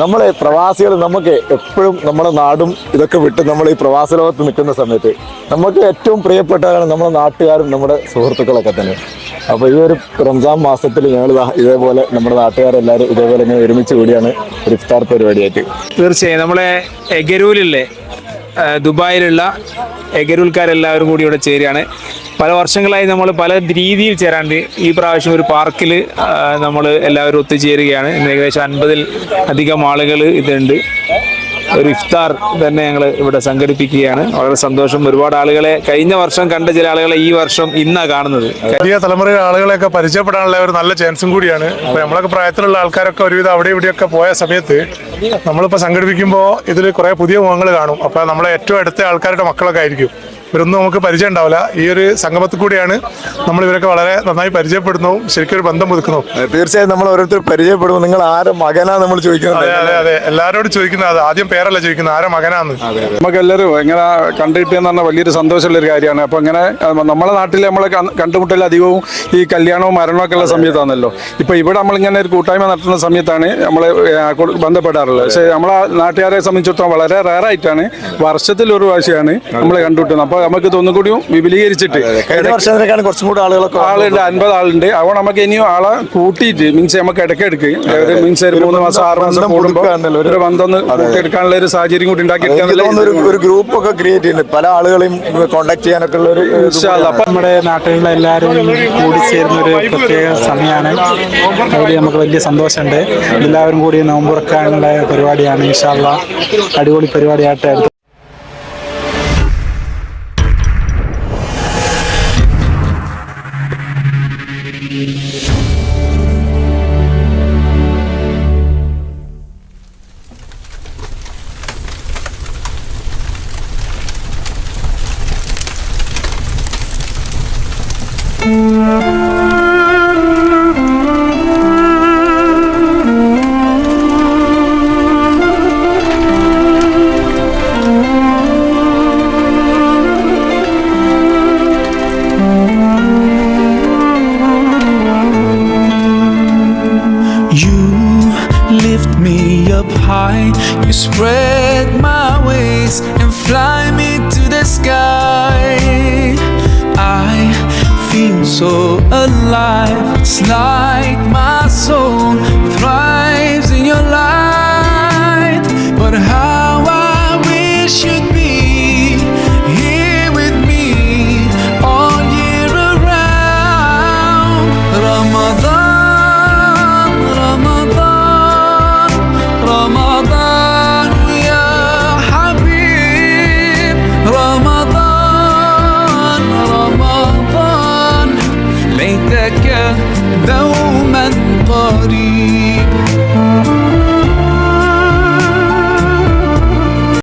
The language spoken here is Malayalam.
നമ്മൾ പ്രവാസികൾ നമുക്ക് എപ്പോഴും നമ്മുടെ നാടും ഇതൊക്കെ വിട്ട് നമ്മൾ ഈ പ്രവാസ ലോകത്ത് നിൽക്കുന്ന സമയത്ത് നമുക്ക് ഏറ്റവും പ്രിയപ്പെട്ടവരാണ് നമ്മുടെ നാട്ടുകാരും നമ്മുടെ സുഹൃത്തുക്കളൊക്കെ തന്നെ. അപ്പോൾ ഈ ഒരു റംസാൻ മാസത്തിൽ ഞങ്ങൾ ഇതേപോലെ നമ്മുടെ നാട്ടുകാരെല്ലാവരും ഇതേപോലെ ഇങ്ങനെ ഒരുമിച്ച് കൂടിയാണ് ഒരു ഇഫ്താർ പരിപാടിയായിട്ട്. തീർച്ചയായും നമ്മളെ എഗരൂലില്ലേ ദുബായിലുള്ള എഗരൂൽക്കാരെല്ലാവരും കൂടി ഇവിടെ ചേരുകയാണ്. പല വർഷങ്ങളായി നമ്മൾ പല രീതിയിൽ ചേരാണ്ട് ഈ പ്രാവശ്യം ഒരു പാർക്കിൽ നമ്മൾ എല്ലാവരും ഒത്തുചേരുകയാണ്. ഏകദേശം അൻപതിൽ അധികം ആളുകൾ ഇതുണ്ട്. ഒരു ഇഫ്താർ തന്നെ ഞങ്ങൾ ഇവിടെ സംഘടിപ്പിക്കുകയാണ്. വളരെ സന്തോഷം. ഒരുപാട് ആളുകളെ കഴിഞ്ഞ വർഷം കണ്ട ചില ആളുകളെ ഈ വർഷം ഇന്നാ കാണുന്നത്. പുതിയ തലമുറയിലെ ആളുകളെയൊക്കെ പരിചയപ്പെടാനുള്ള ഒരു നല്ല ചാൻസും കൂടിയാണ്. അപ്പൊ നമ്മളൊക്കെ പ്രായത്തിലുള്ള ആൾക്കാരൊക്കെ ഒരുവിധം അവിടെ ഇവിടെയൊക്കെ പോയ സമയത്ത് നമ്മളിപ്പോൾ സംഘടിപ്പിക്കുമ്പോൾ ഇതിൽ കുറെ പുതിയ മുഖങ്ങൾ കാണും. അപ്പൊ നമ്മളെ ഏറ്റവും അടുത്ത ആൾക്കാരുടെ മക്കളൊക്കെ ആയിരിക്കും. ഇവരൊന്നും നമുക്ക് പരിചയം ഉണ്ടാവില്ല. ഈ ഒരു സംഗമത്തിൽ കൂടിയാണ് നമ്മൾ ഇവരൊക്കെ വളരെ നന്നായി പരിചയപ്പെടുന്നതും ശരിക്കും ഒരു ബന്ധം പുതുക്കുന്നതും തീർച്ചയായും നമ്മൾ ഓരോരുത്തർ പരിചയപ്പെടുന്നു. നിങ്ങൾ ആരെ മകനാ നമ്മൾ ചോദിക്കുന്നത്? അതെ അതെ അതെ. എല്ലാവരോടും ചോദിക്കുന്നത് അത്. ആദ്യം പേരല്ല ചോദിക്കുന്നത്? ആരെ മകനാന്ന്? നമുക്ക് എല്ലാവരും ഇങ്ങനെ കണ്ടുകിട്ടിയെന്ന് പറഞ്ഞാൽ വലിയൊരു സന്തോഷമുള്ള ഒരു കാര്യമാണ്. അപ്പോൾ ഇങ്ങനെ നമ്മളെ നാട്ടിൽ നമ്മളെ കണ്ടുമുട്ടൽ അധികവും ഈ കല്യാണവും മരണവും ഒക്കെ ഉള്ള സമയത്താണല്ലോ. ഇപ്പോൾ ഇവിടെ നമ്മളിങ്ങനെ ഒരു കൂട്ടായ്മ നടത്തുന്ന സമയത്താണ് നമ്മൾ ബന്ധപ്പെടാറുള്ളത്. പക്ഷേ നമ്മളെ നാട്ടുകാരെ സംബന്ധിച്ചിടത്തോളം വളരെ റയറായിട്ടാണ് വർഷത്തിൽ ഒരു പ്രാവശ്യമാണ് നമ്മളെ കണ്ടുമുട്ടുന്നത്. അപ്പോൾ നമുക്ക് തോന്നുകൂടിയും വിപുലീകരിച്ചിട്ട് കഴിഞ്ഞ വർഷത്തിനേക്കാളും കുറച്ചും കൂടെ ആളുകളൊക്കെ ആളുണ്ട് അൻപത് ആളുണ്ട്. അതുകൊണ്ട് നമുക്ക് ഇനിയും ആളെ കൂട്ടിയിട്ട് മീൻസ് നമുക്ക് ഇടയ്ക്കിടയ്ക്ക് മീൻസ് ഒരു മൂന്ന് മാസം ആറ് മാസം കൂടുമ്പോൾ ഒരു- ബന്ധം എടുക്കാനുള്ള ഒരു സാഹചര്യം കൂടി ഉണ്ടാക്കി ഒരു ഗ്രൂപ്പ് ഒക്കെ ക്രിയേറ്റ് ചെയ്യുന്നുണ്ട്. പല ആളുകളെയും കോണ്ടാക്ട് ചെയ്യാനൊക്കെ ഉള്ള ഒരു നമ്മുടെ നാട്ടിലുള്ള എല്ലാവരും കൂടി ചേരുന്ന ഒരു പ്രത്യേക സമയമാണ് അതിൽ നമുക്ക് വലിയ സന്തോഷമുണ്ട്. എല്ലാവരും കൂടി നോമ്പുറക്കാനുള്ള പരിപാടിയാണ് ഇൻഷാല്ല അടിപൊളി പരിപാടിയായിട്ട് high, you spread my wings and fly me to the sky. I feel so alive, it's like my soul Não uma